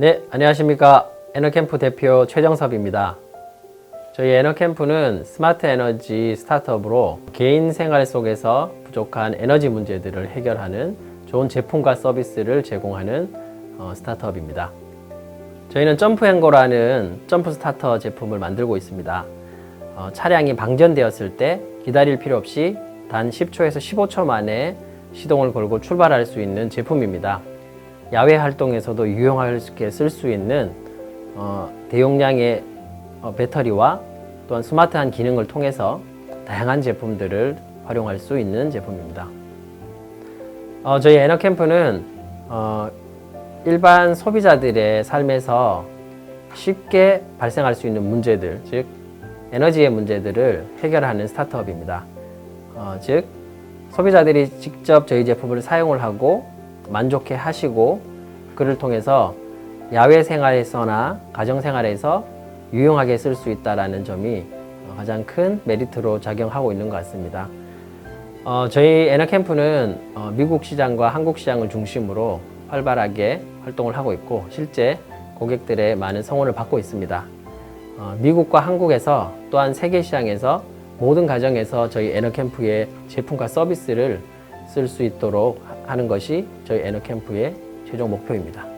네, 안녕하십니까. 에너캠프 대표 최정섭입니다. 저희 에너캠프는 스마트 에너지 스타트업으로 개인 생활 속에서 부족한 에너지 문제들을 해결하는 좋은 제품과 서비스를 제공하는 어, 스타트업입니다. 저희는 점프행고라는 점프 스타터 제품을 만들고 있습니다. 어, 차량이 방전되었을 때 기다릴 필요 없이 단 10초에서 15초 만에 시동을 걸고 출발할 수 있는 제품입니다. 야외 활동에서도 유용하게 쓸 수 있는 어, 대용량의 어, 배터리와 또한 스마트한 기능을 통해서 다양한 제품들을 활용할 수 있는 제품입니다. 어, 저희 에너캠프는 어, 일반 소비자들의 삶에서 쉽게 발생할 수 있는 문제들, 즉 에너지의 문제들을 해결하는 스타트업입니다. 어, 즉 소비자들이 직접 저희 제품을 사용을 하고 만족해 하시고 그를 통해서 야외 생활에서나 가정 생활에서 유용하게 쓸 수 있다라는 점이 가장 큰 메리트로 작용하고 있는 것 같습니다. 어, 저희 에너 캠프는 어, 미국 시장과 한국 시장을 중심으로 활발하게 활동을 하고 있고 실제 고객들의 많은 성원을 받고 있습니다. 어, 미국과 한국에서 또한 세계 시장에서 모든 가정에서 저희 에너 캠프의 제품과 서비스를 쓸 수 있도록 하는 것이 저희 에너캠프의 최종 목표입니다.